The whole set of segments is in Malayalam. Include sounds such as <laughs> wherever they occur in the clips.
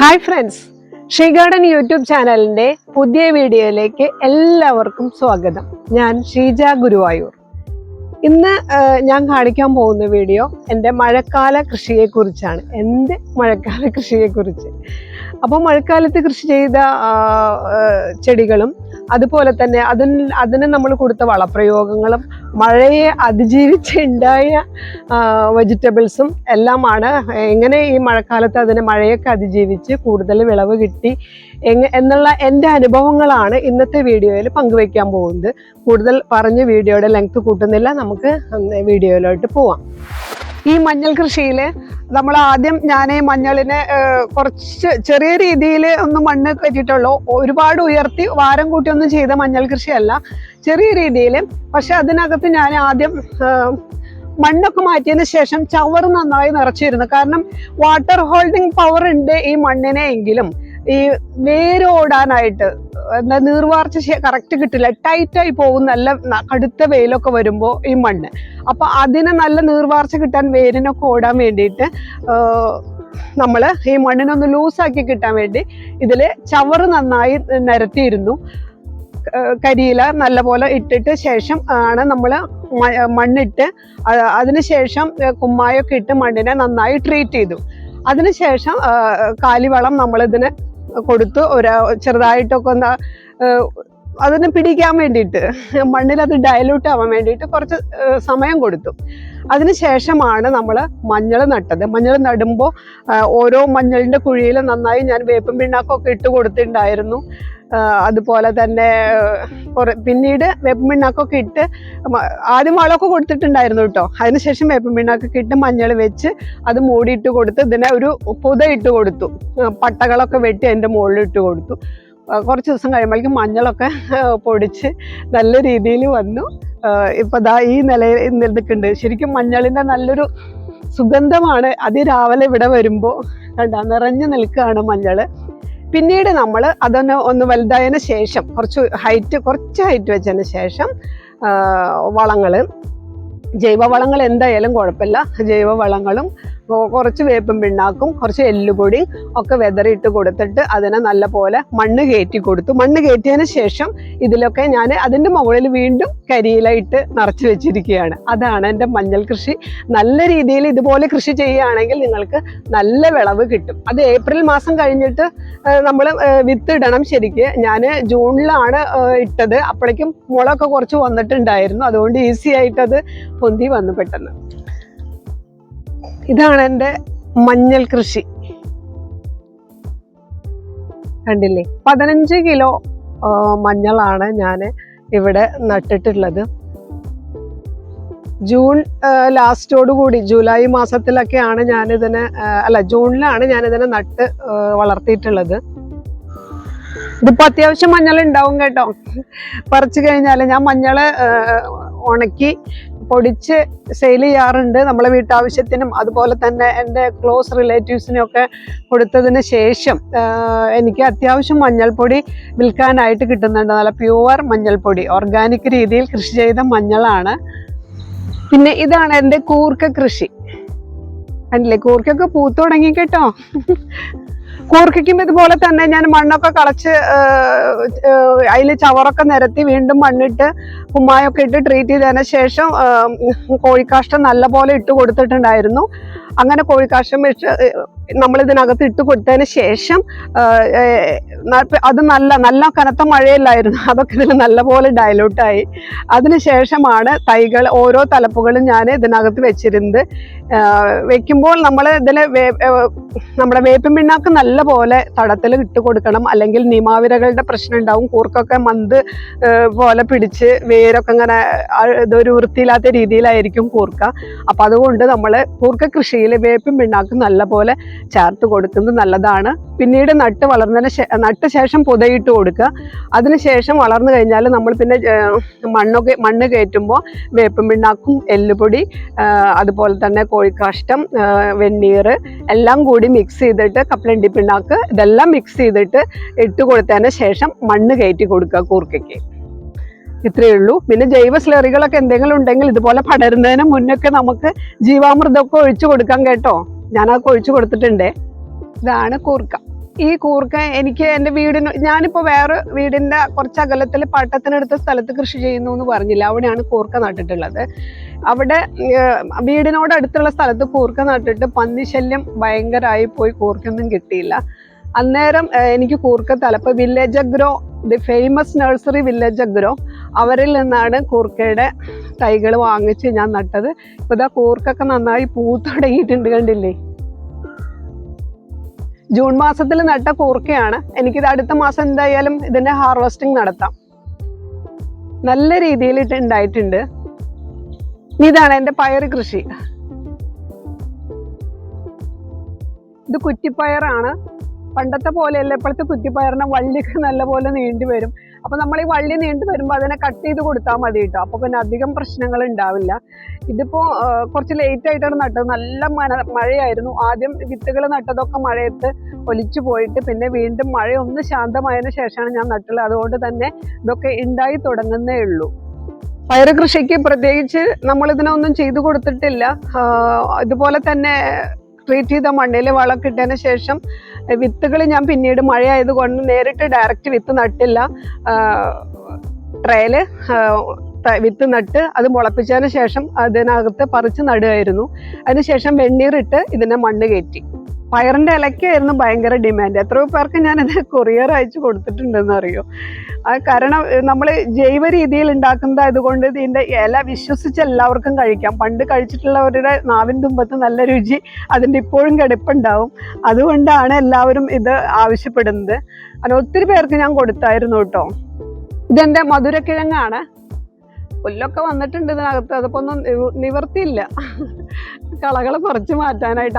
Hi friends she garden YouTube ചാനലിന്റെ പുതിയ വീഡിയോയിലേക്ക് എല്ലാവർക്കും സ്വാഗതം. ഞാൻ ഷീജ ഗുരുവായൂർ. ഇന്ന് ഞാൻ കാണിക്കാൻ പോകുന്ന വീഡിയോ എന്റെ മഴക്കാല കൃഷിയെക്കുറിച്ചാണ്. എന്റെ മഴക്കാല കൃഷിയെ കുറിച്ച് അപ്പോൾ മഴക്കാലത്ത് കൃഷി ചെയ്ത ചെടികളും അതുപോലെ തന്നെ അതിന് അതിന് നമ്മൾ കൊടുത്ത വളപ്രയോഗങ്ങളും മഴയെ അതിജീവിച്ചുണ്ടായ വെജിറ്റബിൾസും എല്ലാമാണ്. എങ്ങനെ ഈ മഴക്കാലത്ത് അതിനെ മഴയൊക്കെ അതിജീവിച്ച് കൂടുതൽ വിളവ് കിട്ടി എന്നുള്ള എന്റെ അനുഭവങ്ങളാണ് ഇന്നത്തെ വീഡിയോയിൽ പങ്കുവയ്ക്കാൻ പോകുന്നത്. കൂടുതൽ പറഞ്ഞ് വീഡിയോയുടെ ലെങ്ത് കൂട്ടുന്നില്ല. നമുക്ക് വീഡിയോയിലോട്ട് പോവാം. ഈ മഞ്ഞൾ കൃഷിയിൽ നമ്മൾ ആദ്യം ഞാൻ മഞ്ഞളിനെ കുറച്ച് ചെറിയ രീതിയിൽ ഒന്ന് മണ്ണ് കയറ്റിയിട്ടുള്ളൂ. ഒരുപാട് ഉയർത്തി വാരം കൂട്ടിയൊന്നും ചെയ്ത മഞ്ഞൾ കൃഷിയല്ല. ചെറിയ രീതിയിൽ പക്ഷെ അതിനകത്ത് ഞാൻ ആദ്യം മണ്ണൊക്കെ മാറ്റിയതിന് ശേഷം ചവറ് നന്നായി നിറച്ചിരുന്നു. കാരണം വാട്ടർ ഹോൾഡിംഗ് പവർ ഉണ്ട് ഈ മണ്ണിനെ എങ്കിലും ഈ വേരോടാനായിട്ട് എന്താ നീർവാർച്ച കറക്റ്റ് കിട്ടില്ല. ടൈറ്റായി പോകും നല്ല കടുത്ത വെയിലൊക്കെ വരുമ്പോൾ ഈ മണ്ണ്. അപ്പൊ അതിന് നല്ല നീർവാർച്ച കിട്ടാൻ വേരിനൊക്കെ ഓടാൻ വേണ്ടിയിട്ട് നമ്മൾ ഈ മണ്ണിനൊന്ന് ലൂസാക്കി കിട്ടാൻ വേണ്ടി ഇതിൽ ചവറ് നന്നായി നിരത്തിയിരുന്നു. കരിയില നല്ലപോലെ ഇട്ടിട്ട് ശേഷം ആണ് നമ്മൾ മണ്ണിട്ട് അതിനുശേഷം കുമ്മായൊക്കെ ഇട്ട് മണ്ണിനെ നന്നായി ട്രീറ്റ് ചെയ്തു. അതിനുശേഷം കാലിവളം നമ്മളിതിന് കൊടുത്തു ഒരു ചെറുതായിട്ടൊക്കെ ഒന്ന് അതിനെ പിടിക്കാൻ വേണ്ടിയിട്ട് മണ്ണിൽ അത് ഡയലൂട്ട് ആവാൻ വേണ്ടിയിട്ട് കുറച്ച് സമയം കൊടുത്തു. അതിനുശേഷമാണ് നമ്മൾ മഞ്ഞൾ നട്ടത്. മഞ്ഞൾ നടുമ്പോൾ ഓരോ മഞ്ഞളിന്റെ കുഴിയിലും നന്നായി ഞാൻ വേപ്പും പിണ്ണാക്കൊക്കെ ഇട്ട് കൊടുത്തിട്ടുണ്ടായിരുന്നു. അതുപോലെ തന്നെ പിന്നീട് വേപ്പും പിണ്ണാക്കൊക്കെ ഇട്ട് ആദ്യം വളമൊക്കെ കൊടുത്തിട്ടുണ്ടായിരുന്നു കേട്ടോ അതിനുശേഷം വേപ്പും പിണ്ണാക്കൊക്കെ ഇട്ട് മഞ്ഞൾ വെച്ച് അത് മൂടിയിട്ട് കൊടുത്ത് ഇതിനെ ഒരു പുത ഇട്ട് കൊടുത്തു. പട്ടകളൊക്കെ വെട്ടി അതിന്റെ മുകളിൽ ഇട്ട് കൊടുത്തു. കുറച്ച് ദിവസം കഴിയുമ്പോഴേക്കും മഞ്ഞളൊക്കെ പൊടിച്ച് നല്ല രീതിയിൽ വന്നു. ഇപ്പം ദാ ഈ നിലയിൽ നിൽക്കുന്നുണ്ട് ശരിക്കും മഞ്ഞളിന്റെ നല്ലൊരു സുഗന്ധമാണ്. അതി രാവിലെ ഇവിടെ വരുമ്പോൾ കണ്ട നിറഞ്ഞു നിൽക്കുകയാണ് മഞ്ഞൾ. പിന്നീട് നമ്മൾ അതൊന്ന് ഒന്ന് വലുതായതിന് ശേഷം കുറച്ച് ഹൈറ്റ് കുറച്ച് ഹൈറ്റ് വെച്ചതിന് ശേഷം വളങ്ങൾ ജൈവവളങ്ങൾ എന്തായാലും കുഴപ്പമില്ല. ജൈവവളങ്ങളും കുറച്ച് വേപ്പും പിണ്ണാക്കും കുറച്ച് എല്ലുപൊടി ഒക്കെ വെതറിയിട്ട് കൊടുത്തിട്ട് അതിനെ നല്ല പോലെ മണ്ണ് കയറ്റി കൊടുത്തു. മണ്ണ് കയറ്റിയതിന് ശേഷം ഇതിലൊക്കെ ഞാൻ അതിന്റെ മുകളിൽ വീണ്ടും കരിയിലായിട്ട് നിറച്ച് വെച്ചിരിക്കുകയാണ്. അതാണ് എന്റെ മഞ്ഞൾ കൃഷി. നല്ല രീതിയിൽ ഇതുപോലെ കൃഷി ചെയ്യുകയാണെങ്കിൽ നിങ്ങൾക്ക് നല്ല വിളവ് കിട്ടും. അത് ഏപ്രിൽ മാസം കഴിഞ്ഞിട്ട് നമ്മൾ വിത്ത് ഇടണം ശരിക്ക്. ഞാൻ ജൂണിലാണ് ഇട്ടത്. അപ്പോഴേക്കും മുളൊക്കെ കുറച്ച് വന്നിട്ടുണ്ടായിരുന്നു. അതുകൊണ്ട് ഈസി ആയിട്ടത് പൊന്തി വന്നു പെട്ടെന്ന്. ഇതാണ് എന്റെ മഞ്ഞൾ കൃഷി. കണ്ടില്ലേ? പതിനഞ്ച് കിലോ മഞ്ഞളാണ് ഞാൻ ഇവിടെ നട്ടിട്ടുള്ളത്. ജൂൺ ലാസ്റ്റോടു കൂടി ജൂലൈ മാസത്തിലൊക്കെയാണ് ഞാനിതിനെ അല്ല ജൂണിലാണ് ഞാനിതിനെ നട്ട് വളർത്തിയിട്ടുള്ളത്. ഇതിപ്പോ അത്യാവശ്യം മഞ്ഞൾ ഉണ്ടാവും കേട്ടോ. പറിച്ചു കഴിഞ്ഞാൽ ഞാൻ മഞ്ഞൾ ഉണക്കി പൊടിച്ച് സെയിൽ ചെയ്യാറുണ്ട്. നമ്മളെ വീട്ടാവശ്യത്തിനും അതുപോലെ തന്നെ എന്റെ ക്ലോസ് റിലേറ്റീവ്സിനും ഒക്കെ കൊടുത്തതിന് ശേഷം എനിക്ക് അത്യാവശ്യം മഞ്ഞൾപ്പൊടി വിൽക്കാനായിട്ട് കിട്ടുന്നുണ്ട്. നല്ല പ്യുവർ മഞ്ഞൾപ്പൊടി ഓർഗാനിക് രീതിയിൽ കൃഷി ചെയ്ത മഞ്ഞളാണ്. പിന്നെ ഇതാണ് എന്റെ കൂർക്ക കൃഷി. കണ്ടില്ലേ? കൂർക്കൊക്കെ പൂത്തു തുടങ്ങി കേട്ടോ. കൂർക്കയ്ക്കും ഇതുപോലെ തന്നെ ഞാൻ മണ്ണൊക്കെ കളച്ച് അതിൽ ചവറൊക്കെ നിരത്തി വീണ്ടും മണ്ണിട്ട് കുമ്മായൊക്കെ ഇട്ട് ട്രീറ്റ് ചെയ്തതിന് ശേഷം കോഴിക്കാഷ്ടം നല്ലപോലെ ഇട്ട് കൊടുത്തിട്ടുണ്ടായിരുന്നു. അങ്ങനെ കോഴിക്കാഷ്ടം വെച്ച് നമ്മൾ ഇതിനകത്ത് ഇട്ട് കൊടുത്തതിന് ശേഷം അത് നല്ല നല്ല കനത്ത മഴയില്ലായിരുന്നു. അതൊക്കെ ഇതിൽ നല്ലപോലെ ഡയലൂട്ടായി അതിനുശേഷമാണ് തൈകൾ ഓരോ തലപ്പുകളും ഞാൻ ഇതിനകത്ത് വെച്ചിരുന്നത്. വെക്കുമ്പോൾ നമ്മൾ ഇതിൽ നമ്മുടെ വേപ്പിൻ പിണ്ണാക്ക് നല്ല പോലെ തടത്തിൽ ഇട്ട് കൊടുക്കണം. അല്ലെങ്കിൽ നിമാവിരകളുടെ പ്രശ്നം ഉണ്ടാവും. കൂർക്കൊക്കെ മന്ത് പോലെ പിടിച്ച് വേരൊക്കെ ഇങ്ങനെ ഇതൊരു വൃത്തിയില്ലാത്ത രീതിയിലായിരിക്കും കൂർക്ക. അപ്പം അതുകൊണ്ട് നമ്മൾ കൂർക്ക കൃഷിയിൽ വേപ്പിൻ പിണ്ണാക്കും നല്ല പോലെ ചേർത്ത് കൊടുക്കുന്നത് നല്ലതാണ്. പിന്നീട് നട്ട് വളർന്നതിന് നട്ട് ശേഷം പുതയിട്ട് കൊടുക്കുക. അതിനുശേഷം വളർന്നു കഴിഞ്ഞാൽ നമ്മൾ പിന്നെ മണ്ണൊക്കെ മണ്ണ് കയറ്റുമ്പോൾ വേപ്പും പിണ്ണാക്കും എല്ലുപൊടി അതുപോലെ തന്നെ കോഴിക്കാഷ്ടം വെണ്ണീർ എല്ലാം കൂടി മിക്സ് ചെയ്തിട്ട് കപ്പലണ്ടി പിണ്ണാക്ക് ഇതെല്ലാം മിക്സ് ചെയ്തിട്ട് ഇട്ട് കൊടുത്തതിന് ശേഷം മണ്ണ് കയറ്റി കൊടുക്കുക കൂർക്കയ്ക്ക്. ഇത്രയേ ഉള്ളൂ. പിന്നെ ജൈവ സ്ലറികളൊക്കെ എന്തെങ്കിലും ഉണ്ടെങ്കിൽ ഇതുപോലെ പടരുന്നതിന് മുന്നൊക്കെ നമുക്ക് ജീവാമൃതമൊക്കെ ഒഴിച്ചു കൊടുക്കാം കേട്ടോ. ഞാനതൊക്കെ ഒഴിച്ചു കൊടുത്തിട്ടുണ്ട്. ഇതാണ് കൂർക്ക. ഈ കൂർക്ക എനിക്ക് എന്റെ വീടിന് ഞാനിപ്പോൾ വേറെ വീടിന്റെ കുറച്ച് അകലത്തിൽ പട്ടത്തിനടുത്ത സ്ഥലത്ത് കൃഷി ചെയ്യുന്നു എന്ന് പറഞ്ഞില്ല. അവിടെയാണ് കൂർക്ക നട്ടിട്ടുള്ളത്. അവിടെ വീടിനോട് അടുത്തുള്ള സ്ഥലത്ത് കൂർക്ക നട്ടിട്ട് പന്നിശല്യം ഭയങ്കരമായി പോയി കൂർക്കൊന്നും കിട്ടിയില്ല. അന്നേരം എനിക്ക് കൂർക്ക തലപ്പ് Village Agro the famous nursery Village Agro അവരിൽ നിന്നാണ് കൂർക്കയുടെ തൈകൾ വാങ്ങിച്ച് ഞാൻ നട്ടത്. ഇപ്പൊ ഇതാ കൂർക്കൊക്കെ നന്നായി പൂത്തുടങ്ങിയിട്ടുണ്ട് കണ്ടില്ലേ? ജൂൺ മാസത്തിൽ നട്ട കൂർക്കയാണ്. എനിക്കിത് അടുത്ത മാസം എന്തായാലും ഇതിന്റെ ഹാർവെസ്റ്റിംഗ് നടത്താം. നല്ല രീതിയിൽ ഉണ്ടായിട്ടുണ്ട്. ഇതാണ് എന്റെ പയർ കൃഷി. ഇത് കുറ്റിപ്പയറാണ്. പണ്ടത്തെ പോലെയല്ല ഇപ്പോഴത്തെ കുറ്റിപ്പയറിന് നല്ല പോലെ നീണ്ടി വരും. അപ്പൊ നമ്മൾ ഈ വള്ളി നീണ്ടു വരുമ്പോൾ അതിനെ കട്ട് ചെയ്ത് കൊടുത്താൽ മതി കേട്ടോ അപ്പൊ പിന്നെ അധികം പ്രശ്നങ്ങൾ ഉണ്ടാവില്ല ഇതിപ്പോ കുറച്ച് ലേറ്റ് ആയിട്ടാണ് നട്ടത്. നല്ല മന മഴയായിരുന്നു. ആദ്യം വിത്തുകൾ നട്ടതൊക്കെ മഴയത്ത് ഒലിച്ചു പോയിട്ട് പിന്നെ വീണ്ടും മഴ ഒന്ന് ശാന്തമായതിനു ശേഷമാണ് ഞാൻ നട്ടുള്ളത്. അതുകൊണ്ട് തന്നെ ഇതൊക്കെ ഉണ്ടായി തുടങ്ങുന്നേ ഉള്ളൂ. പയറ് കൃഷിക്ക് പ്രത്യേകിച്ച് നമ്മൾ ഇതിനൊന്നും ചെയ്തു കൊടുത്തിട്ടില്ല. ഇതുപോലെ തന്നെ ട്രീറ്റ് ചെയ്ത മണ്ണിൽ വളം കിട്ടിയതിന് ശേഷം വിത്തുകൾ ഞാൻ പിന്നീട് മഴയായതുകൊണ്ട് നേരിട്ട് ഡയറക്റ്റ് വിത്ത് നട്ടില്ല. ട്രയൽ വിത്ത് നട്ട് അത് മുളപ്പിച്ചതിന് ശേഷം അതിനകത്ത് പറിച്ച് നടുകയായിരുന്നു. അതിനുശേഷം വെണ്ണീറിട്ട് ഇതിനെ മണ്ണ് കയറ്റി. പയറിന്റെ ഇലയ്ക്കായിരുന്നു ഭയങ്കര ഡിമാൻഡ് എത്രയോ പേർക്ക് ഞാനത് കൊറിയർ അയച്ചു കൊടുത്തിട്ടുണ്ടെന്ന് അറിയോ? കാരണം നമ്മൾ ജൈവ രീതിയിൽ ഉണ്ടാക്കുന്നത് അതുകൊണ്ട് ഇതിന്റെ ഇല വിശ്വസിച്ച് എല്ലാവർക്കും കഴിക്കാം. പണ്ട് കഴിച്ചിട്ടുള്ളവരുടെ നാവിൻ തുമ്പത്ത് നല്ല രുചി അതിന്റെ ഇപ്പോഴും കിടപ്പുണ്ടാവും. അതുകൊണ്ടാണ് എല്ലാവരും ഇത് ആവശ്യപ്പെടുന്നത്. അങ്ങനെ ഒത്തിരി പേർക്ക് ഞാൻ കൊടുത്തായിരുന്നു കേട്ടോ. ഇതെന്റെ മധുരക്കിഴങ്ങാണ്. പുല്ലൊക്കെ വന്നിട്ടുണ്ട് ഇതിനകത്ത്. അതിപ്പോ ഒന്നും നിവ- നിവർത്തിയില്ല. കളകളെ പറിച്ചു മാറ്റാനായിട്ട്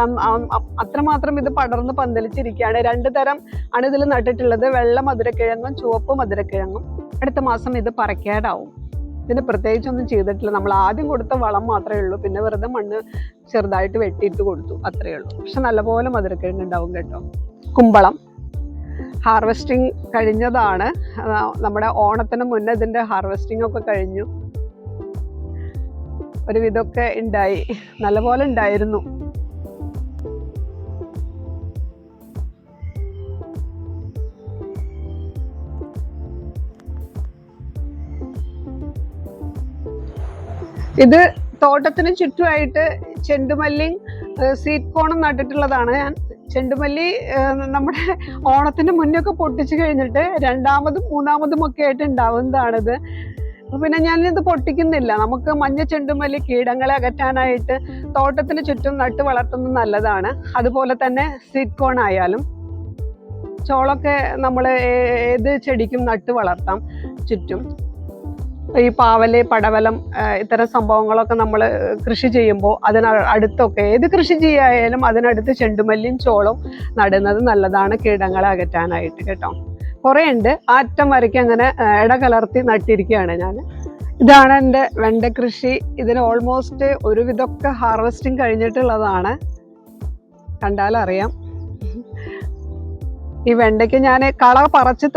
അത്രമാത്രം ഇത് പടർന്ന് പന്തലിച്ചിരിക്കുകയാണ്. രണ്ട് തരം ആണ് ഇതിൽ നട്ടിട്ടുള്ളത്. വെള്ള മധുരക്കിഴങ്ങും ചുവപ്പ് മധുരക്കിഴങ്ങും. അടുത്ത മാസം ഇത് പറക്കാടാവും ഇതിന് പ്രത്യേകിച്ചൊന്നും ചെയ്തിട്ടില്ല. നമ്മൾ ആദ്യം കൊടുത്ത വളം മാത്രമേ ഉള്ളൂ. പിന്നെ വെറുതെ മണ്ണ് ചെറുതായിട്ട് വെട്ടിയിട്ട് കൊടുത്തു. അത്രയേ ഉള്ളൂ. പക്ഷെ നല്ലപോലെ മധുരക്കിഴങ്ങ് ഉണ്ടാവും കേട്ടോ. കുമ്പളം. ഹാർവെസ്റ്റിംഗ് കഴിഞ്ഞതാണ്. നമ്മുടെ ഓണത്തിന് മുന്നേ ഇതിന്റെ ഹാർവെസ്റ്റിംഗ് ഒക്കെ കഴിഞ്ഞു. ഒരു വിധമൊക്കെ ഉണ്ടായി. നല്ലപോലെ ഉണ്ടായിരുന്നു. ഇത് തോട്ടത്തിന് ചുറ്റുമായിട്ട് ചെണ്ടുമല്ലി സീറ്റ് കോണും നട്ടിട്ടുള്ളതാണ് ഞാൻ. ചെണ്ടുമല്ലി നമ്മുടെ ഓണത്തിന് മുന്നൊക്കെ പൊട്ടിച്ചു കഴിഞ്ഞിട്ട് രണ്ടാമതും മൂന്നാമതും ഒക്കെ ആയിട്ട് ഉണ്ടാവുന്നതാണിത്. പിന്നെ ഞാനിത് പൊട്ടിക്കുന്നില്ല. നമുക്ക് മഞ്ഞ ചെണ്ടുമല്ലി കീടങ്ങളെ അകറ്റാനായിട്ട് തോട്ടത്തിന് ചുറ്റും നട്ട് വളർത്തുന്നത് നല്ലതാണ്. അതുപോലെ തന്നെ സ്വീറ്റ് കോൺ ആയാലും ചോളൊക്കെ നമ്മൾ ഏത് ചെടിക്കും നട്ട് വളർത്താം ചുറ്റും. ഈ പാവൽ പടവലം ഇത്തരം സംഭവങ്ങളൊക്കെ നമ്മൾ കൃഷി ചെയ്യുമ്പോൾ അതിന അടുത്തൊക്കെ ഏത് കൃഷി ചെയ്യായാലും അതിനടുത്ത് ചെണ്ടുമല്ലിയും ചോളവും നടുന്നത് നല്ലതാണ് കീടങ്ങളെ അകറ്റാനായിട്ട് കേട്ടോ. കുറേ ഉണ്ട് ആറ്റം വരയ്ക്ക് അങ്ങനെ ഇട കലർത്തി നട്ടിരിക്കുകയാണ് ഞാൻ ഇതാണ് എന്റെ വെണ്ട കൃഷി. ഇതിന് ഓൾമോസ്റ്റ് ഒരുവിധമൊക്കെ ഹാർവെസ്റ്റിംഗ് കഴിഞ്ഞിട്ടുള്ളതാണ്. കണ്ടാലറിയാം ഈ വെണ്ടയ്ക്ക് ഞാൻ കള പറിച്ച്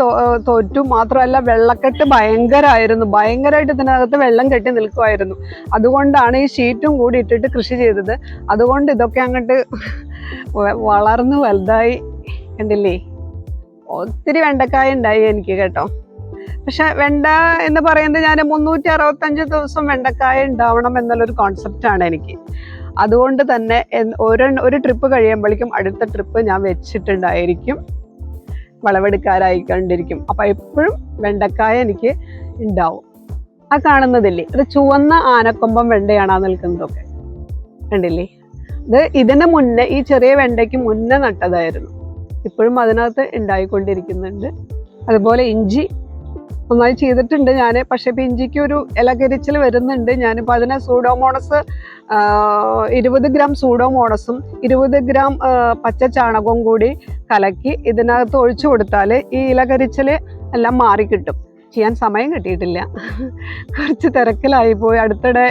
തോറ്റു. മാത്രമല്ല വെള്ളക്കെട്ട് ഭയങ്കരമായിരുന്നു ഭയങ്കരമായിട്ട് ഇതിനകത്ത് വെള്ളം കെട്ടി നിൽക്കുമായിരുന്നു അതുകൊണ്ടാണ് ഈ ഷീറ്റും കൂടി ഇട്ടിട്ട് കൃഷി ചെയ്തത്. അതുകൊണ്ട് ഇതൊക്കെ അങ്ങോട്ട് വളർന്ന് വലുതായി കണ്ടില്ലേ? ഒത്തിരി വെണ്ടക്കായ ഉണ്ടായി എനിക്ക് കേട്ടോ. പക്ഷെ വെണ്ട എന്ന് പറയുന്നത് ഞാൻ മുന്നൂറ്റി അറുപത്തഞ്ച് ദിവസം വെണ്ടക്കായ ഉണ്ടാവണം എന്നുള്ളൊരു കോൺസെപ്റ്റാണ് എനിക്ക്. അതുകൊണ്ട് തന്നെ ഒരു ഒരു ട്രിപ്പ് കഴിയുമ്പോഴേക്കും അടുത്ത ട്രിപ്പ് ഞാൻ വെച്ചിട്ടുണ്ടായിരിക്കും. വിളവെടുക്കാരായി കണ്ടിരിക്കും അപ്പൊ എപ്പോഴും വെണ്ടക്കായ എനിക്ക് ഉണ്ടാവും. ആ കാണുന്നതില്ലേ? ഇത് ചുവന്ന ആനക്കൊമ്പം വെണ്ടയാണ് ആ നിൽക്കുന്നതൊക്കെ. കണ്ടില്ലേ? ഇത് ഇതിന് മുന്നേ ഈ ചെറിയ വെണ്ടയ്ക്ക് മുന്നേ നട്ടതായിരുന്നു. ഇപ്പോഴും അതിനകത്ത് ഉണ്ടായിക്കൊണ്ടിരിക്കുന്നുണ്ട്. അതുപോലെ ഇഞ്ചി നന്നായി ചെയ്തിട്ടുണ്ട് ഞാൻ പക്ഷെ ഇപ്പം ഇഞ്ചിക്ക് ഒരു ഇലകരിച്ചിൽ വരുന്നുണ്ട്. ഞാനിപ്പോൾ അതിനെ സൂഡോമോണസ് ഇരുപത് ഗ്രാം സൂഡോമോണസും ഇരുപത് ഗ്രാം പച്ച ചാണകവും കൂടി കലക്കി ഇതിനകത്ത് ഒഴിച്ചു കൊടുത്താൽ ഈ ഇലകരിച്ചിൽ എല്ലാം മാറിക്കിട്ടും ചെയ്യാൻ സമയം കിട്ടിയിട്ടില്ല. കുറച്ച് തിരക്കിലായി പോയി. അടുത്തിടെ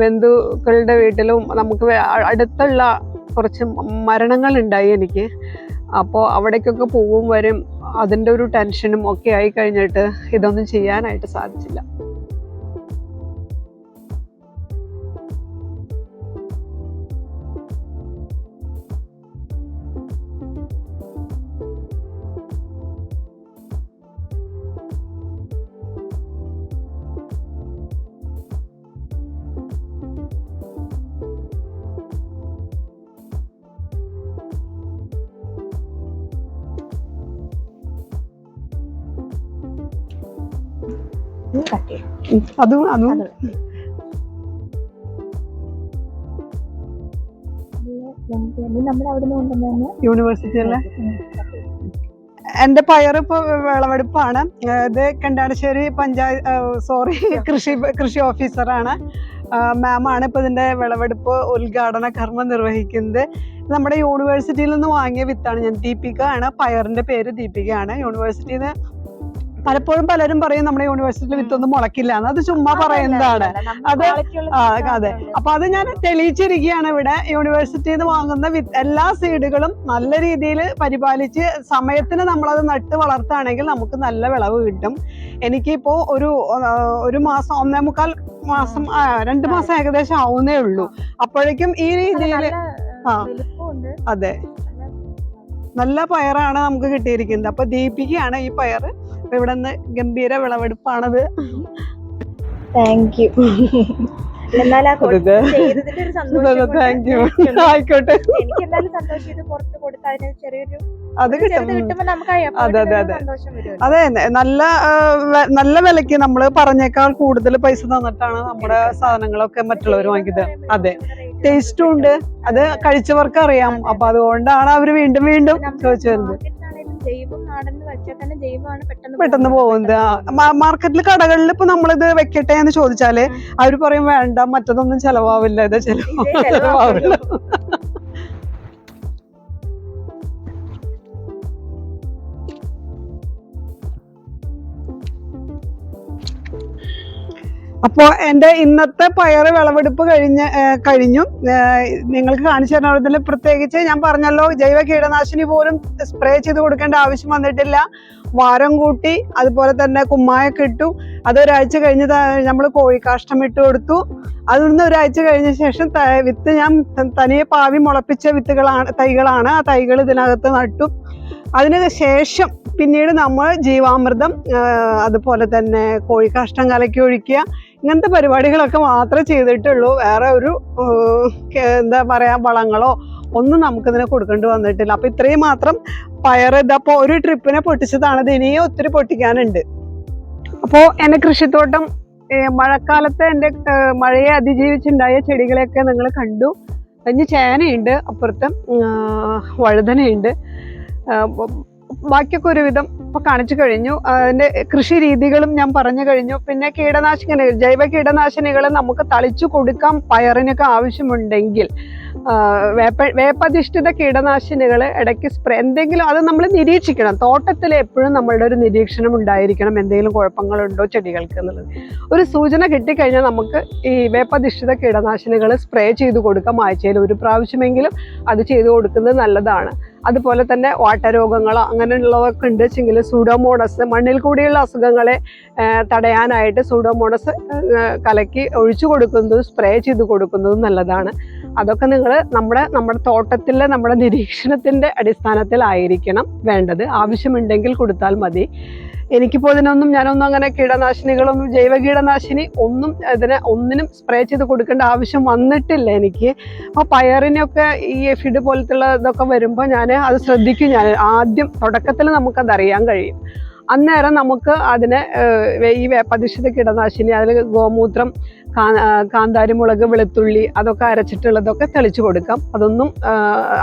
ബന്ധുക്കളുടെ വീട്ടിലും നമുക്ക് അടുത്തുള്ള കുറച്ച് മരണങ്ങൾ ഉണ്ടായി എനിക്ക്. അപ്പോൾ അവിടേക്കൊക്കെ പോവും വരും. അതിന്റെ ഒരു ടെൻഷനും ഒക്കെ ആയി കഴിഞ്ഞിട്ട് ഇതൊന്നും ചെയ്യാനായിട്ട് സാധിച്ചില്ല. കട്ട് ചെയ്യും അതും അതും. യൂണിവേഴ്സിറ്റിയല്ലേ എന്റെ പയറിപ്പോ ഇപ്പൊ വിളവെടുപ്പാണ്. ഇത് കണ്ടാടശ്ശേരി പഞ്ചായത്ത് സോറി <laughs> കൃഷി കൃഷി ഓഫീസറാണ്. മാമാണ് ആണ് ഇപ്പൊ ഇതിന്റെ വിളവെടുപ്പ് ഉദ്ഘാടന കർമ്മം നിർവഹിക്കുന്നത്. നമ്മുടെ യൂണിവേഴ്സിറ്റിയിൽ നിന്ന് വാങ്ങിയ വിത്താണ് ഞാൻ ദീപിക ആണ് പയറിന്റെ പേര് ദീപികയാണ്. ആണ് യൂണിവേഴ്സിറ്റിയിൽ നിന്ന് പലപ്പോഴും പലരും പറയും നമ്മുടെ യൂണിവേഴ്സിറ്റിയിൽ വിത്തൊന്നും മുളക്കില്ല എന്ന്. അത് ചുമ്മാ പറയുന്നതാണ്. അത് അതെ. അപ്പൊ അത് ഞാൻ തെളിയിച്ചിരിക്കുകയാണ് ഇവിടെ. യൂണിവേഴ്സിറ്റിയിൽ നിന്ന് വാങ്ങുന്ന വിത്ത് എല്ലാ സീഡുകളും നല്ല രീതിയിൽ പരിപാലിച്ച് സമയത്തിന് നമ്മളത് നട്ട് വളർത്തുകയാണെങ്കിൽ നമുക്ക് നല്ല വിളവ് കിട്ടും. എനിക്കിപ്പോ ഒരു ഒരു മാസം ഒന്നേ മുക്കാൽ മാസം രണ്ടു രണ്ട് മാസം ഏകദേശം ആവുന്നേ ഉള്ളൂ. അപ്പോഴേക്കും ഈ രീതിയിൽ ആ. അതെ. നല്ല പയറാണ് നമുക്ക് കിട്ടിയിരിക്കുന്നത്. അപ്പൊ ദീപികയാണ് ഈ പയറ്. അപ്പൊ ഇവിടെ നിന്ന് ഗംഭീര വിളവെടുപ്പാണത്. താങ്ക് യു അതെ. Thank you. ആയിക്കോട്ടെ. കിട്ടും. നല്ല നല്ല വിലക്ക് നമ്മൾ പറഞ്ഞേക്കാൾ കൂടുതൽ പൈസ തന്നിട്ടാണ് നമ്മുടെ സാധനങ്ങളൊക്കെ മറ്റുള്ളവർ വാങ്ങിയത് അതെ. ടേസ്റ്റും ഉണ്ട്. അത് കഴിച്ചവർക്ക് അറിയാം അപ്പൊ അതുകൊണ്ടാണ് അവർ വീണ്ടും വീണ്ടും ചോദിച്ചു വരുന്നത്. ജൈവം നാടൻ വെച്ചാൽ തന്നെ ജൈവമാണ് പെട്ടെന്ന് പെട്ടെന്ന് പോകുന്നത്. മാർക്കറ്റിൽ കടകളിൽ ഇപ്പൊ നമ്മളിത് വെക്കട്ടെ എന്ന് ചോദിച്ചാൽ അവർ പറയും വേണ്ട മറ്റതൊന്നും ചെലവാവില്ല. ഇത് ചെലവ് ചെലവാവില്ല <laughs> ചെലവാകുള്ളൂ. അപ്പോ എന്റെ ഇന്നത്തെ പയർ വിളവെടുപ്പ് കഴിഞ്ഞ കഴിഞ്ഞു. നിങ്ങൾക്ക് കാണിച്ചു തരുന്നതിൽ പ്രത്യേകിച്ച് ഞാൻ പറഞ്ഞല്ലോ ജൈവ കീടനാശിനി പോലും സ്പ്രേ ചെയ്ത് കൊടുക്കേണ്ട ആവശ്യം വന്നിട്ടില്ല. വാരം കൂട്ടി അതുപോലെ തന്നെ കുമ്മായൊക്കെ ഇട്ടു. അത് ഒരാഴ്ച കഴിഞ്ഞ് നമ്മൾ കോഴിക്കാഷ്ടം ഇട്ട് കൊടുത്തു. അതിൽ ഒരാഴ്ച കഴിഞ്ഞ ശേഷം വിത്ത് ഞാൻ തനിയെ പാവി മുളപ്പിച്ച വിത്തുകളാണ് തൈകളാണ്. ആ തൈകൾ ഇതിനകത്ത് നട്ടു. അതിന് ശേഷം പിന്നീട് നമ്മൾ ജീവാമൃതം അതുപോലെ തന്നെ കോഴിക്കാഷ്ടം കലക്കി ഒഴിക്കുക. ഇങ്ങനത്തെ പരിപാടികളൊക്കെ മാത്രമേ ചെയ്തിട്ടുള്ളൂ. വേറെ ഒരു എന്താ പറയാ വളങ്ങളോ ഒന്നും നമുക്കിതിനെ കൊടുക്കേണ്ടി വന്നിട്ടില്ല. അപ്പൊ ഇത്രയും മാത്രം പയർ ഇതപ്പോ ഒരു ട്രിപ്പിനെ പൊട്ടിച്ചതാണ്. ഇത് ഇനിയും ഒത്തിരി പൊട്ടിക്കാനുണ്ട്. അപ്പോ എന്റെ കൃഷിത്തോട്ടം മഴക്കാലത്തെ എന്റെ മഴയെ അതിജീവിച്ചുണ്ടായ ചെടികളെയൊക്കെ നിങ്ങൾ കണ്ടു. അതിന് ചേനയുണ്ട് അപ്പുറത്ത് വഴുതനയുണ്ട്. ബാക്കിയൊക്കെ ഒരുവിധം ഇപ്പൊ കാണിച്ചു കഴിഞ്ഞു. അതിന്റെ കൃഷി രീതികളും ഞാൻ പറഞ്ഞു കഴിഞ്ഞു. പിന്നെ കീടനാശിനികൾ ജൈവ കീടനാശിനികൾ നമുക്ക് തളിച്ചു കൊടുക്കാൻ പയറിനൊക്കെ ആവശ്യമുണ്ടെങ്കിൽ വേപ്പ വേപ്പധിഷ്ഠിത കീടനാശിനികൾ ഇടയ്ക്ക് സ്പ്രേ എന്തെങ്കിലും അത് നമ്മൾ നിരീക്ഷിക്കണം. തോട്ടത്തിൽ എപ്പോഴും നമ്മളുടെ ഒരു നിരീക്ഷണം ഉണ്ടായിരിക്കണം. എന്തെങ്കിലും കുഴപ്പങ്ങളുണ്ടോ ചെടികൾക്ക് എന്നുള്ളത്. ഒരു സൂചന കിട്ടിക്കഴിഞ്ഞാൽ നമുക്ക് ഈ വേപ്പധിഷ്ഠിത കീടനാശിനികൾ സ്പ്രേ ചെയ്ത് കൊടുക്കാം ആഴ്ചയിൽ ഒരു പ്രാവശ്യമെങ്കിലും. അത് ചെയ്തു കൊടുക്കുന്നത് നല്ലതാണ്. അതുപോലെ തന്നെ വാട്ടരോഗങ്ങൾ അങ്ങനെയുള്ളതൊക്കെ ഉണ്ട്. ചെങ്കിൽ സൂഡോമോണസ് മണ്ണിൽ കൂടിയുള്ള അസുഖങ്ങളെ തടയാനായിട്ട് സൂഡോമോണസ് കലക്കി ഒഴിച്ചു കൊടുക്കുന്നതും സ്പ്രേ ചെയ്ത് കൊടുക്കുന്നതും നല്ലതാണ്. അതൊക്കെ നിങ്ങൾ നമ്മുടെ നമ്മുടെ തോട്ടത്തിലെ നമ്മുടെ നിരീക്ഷണത്തിന്റെ അടിസ്ഥാനത്തിലായിരിക്കണം വേണ്ടത്. ആവശ്യമുണ്ടെങ്കിൽ കൊടുത്താൽ മതി. എനിക്കിപ്പോൾ ഇതിനൊന്നും ഞാനൊന്നും അങ്ങനെ കീടനാശിനികളൊന്നും ജൈവ കീടനാശിനി ഒന്നും ഇതിന് ഒന്നിനും സ്പ്രേ ചെയ്ത് കൊടുക്കേണ്ട ആവശ്യം വന്നിട്ടില്ല എനിക്ക്. അപ്പോൾ പയറിനൊക്കെ ഈ എഫിഡ് പോലത്തുള്ള ഇതൊക്കെ വരുമ്പോൾ ഞാൻ അത് ശ്രദ്ധിക്കും ഞാൻ. ആദ്യം തുടക്കത്തിൽ നമുക്കത് അറിയാൻ കഴിയും. അന്നേരം നമുക്ക് അതിനെ ഈ വേപ്പധിഷ്ഠിത കീടനാശിനി അതിൽ ഗോമൂത്രം കാന്താരി മുളക് കാന്താരിമുളക് വെളുത്തുള്ളി അതൊക്കെ അരച്ചിട്ടുള്ളതൊക്കെ തെളിച്ചു കൊടുക്കാം. അതൊന്നും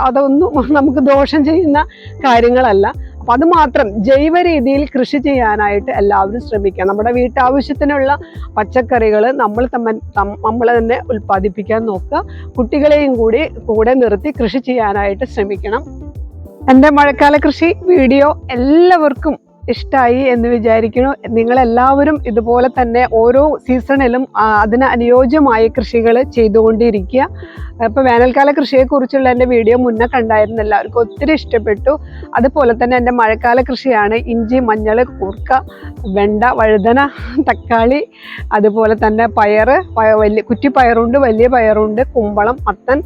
അതൊന്നും നമുക്ക് ദോഷം ചെയ്യുന്ന കാര്യങ്ങളല്ല. അപ്പം അത് മാത്രം ജൈവ രീതിയിൽ കൃഷി ചെയ്യാനായിട്ട് എല്ലാവരും ശ്രമിക്കുക. നമ്മുടെ വീട്ടാവശ്യത്തിനുള്ള പച്ചക്കറികൾ നമ്മൾ തമ്മ നമ്മൾ തന്നെ ഉൽപ്പാദിപ്പിക്കാൻ നോക്കുക. കുട്ടികളെയും കൂടി കൂടെ നിർത്തി കൃഷി ചെയ്യാനായിട്ട് ശ്രമിക്കണം. എന്റെ മഴക്കാല കൃഷി വീഡിയോ എല്ലാവർക്കും ഇഷ്ടമായി എന്ന് വിചാരിക്കുന്നു. നിങ്ങളെല്ലാവരും ഇതുപോലെ തന്നെ ഓരോ സീസണിലും അതിന് അനുയോജ്യമായ കൃഷികൾ ചെയ്തുകൊണ്ടിരിക്കുക. ഇപ്പോൾ വേനൽക്കാല കൃഷിയെക്കുറിച്ചുള്ള എന്റെ വീഡിയോ മുന്നേ കണ്ടായിരുന്നു. എല്ലാവർക്കും ഒത്തിരി ഇഷ്ടപ്പെട്ടു. അതുപോലെ തന്നെ എന്റെ മഴക്കാല കൃഷിയാണ് ഇഞ്ചി മഞ്ഞൾ കൂർക്ക വെണ്ട വഴുതന തക്കാളി അതുപോലെ തന്നെ പയർ പയ- വലിയ കുറ്റി പയറുണ്ട് വലിയ പയറുണ്ട് കുമ്പളം മത്തൻ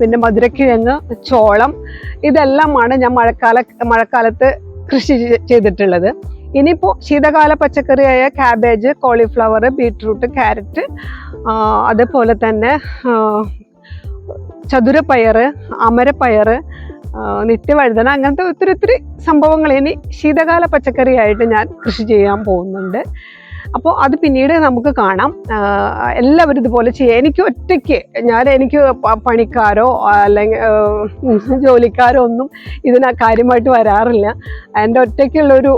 പിന്നെ മധുരക്കിഴങ്ങ് ചോളം. ഇതെല്ലാമാണ് ഞാൻ മഴക്കാല മഴക്കാലത്ത് കൃഷി ചെയ്- ചെയ്തിട്ടുള്ളത്. ഇനിയിപ്പോൾ ശീതകാല പച്ചക്കറിയായ ക്യാബേജ് കോളിഫ്ലവർ ബീട്രൂട്ട് ക്യാരറ്റ് അതുപോലെ തന്നെ ചതുരപ്പയർ അമരപ്പയർ നിത്യവഴുതന അങ്ങനത്തെ ഒത്തിരി ഒത്തിരി സംഭവങ്ങൾ ഇനി ശീതകാല പച്ചക്കറിയായിട്ട് ഞാൻ കൃഷി ചെയ്യാൻ പോകുന്നുണ്ട്. അപ്പോൾ അത് പിന്നീട് നമുക്ക് കാണാം. എല്ലാവരും ഇതുപോലെ ചെയ്യുക എനിക്ക് ഒറ്റയ്ക്ക് ഞാൻ എനിക്ക് പണിക്കാരോ അല്ലെങ്കിൽ ജോലിക്കാരോ ഒന്നും ഇതിന് കാര്യമായിട്ട് വരാറില്ല. എന്റെ ഒറ്റയ്ക്കുള്ളൊരു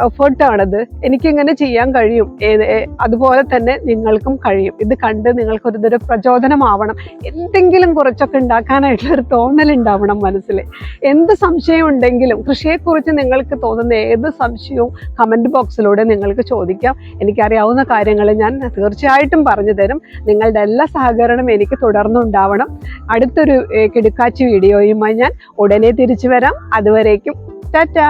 എഫേർട്ടാണത്. എനിക്കിങ്ങനെ ചെയ്യാൻ കഴിയും. അതുപോലെ തന്നെ നിങ്ങൾക്കും കഴിയും. ഇത് കണ്ട് നിങ്ങൾക്കൊരു ഇതൊരു പ്രചോദനമാവണം. എന്തെങ്കിലും കുറച്ചൊക്കെ ഉണ്ടാക്കാനായിട്ടുള്ള ഒരു തോന്നൽ ഉണ്ടാവണം മനസ്സിൽ എന്ത് സംശയം ഉണ്ടെങ്കിലും കൃഷിയെക്കുറിച്ച് നിങ്ങൾക്ക് തോന്നുന്ന ഏത് സംശയവും കമന്റ് ബോക്സിലൂടെ നിങ്ങൾക്ക് ചോദിക്കാം. എനിക്കറിയാവുന്ന കാര്യങ്ങൾ ഞാൻ തീർച്ചയായിട്ടും പറഞ്ഞു തരും. നിങ്ങളുടെ എല്ലാ സഹകരണം എനിക്ക് തുടർന്നുണ്ടാവണം. അടുത്തൊരു കിടുക്കാച്ചി വീഡിയോയുമായി ഞാൻ ഉടനെ തിരിച്ചു വരാം. അതുവരേക്കും ടാറ്റാ!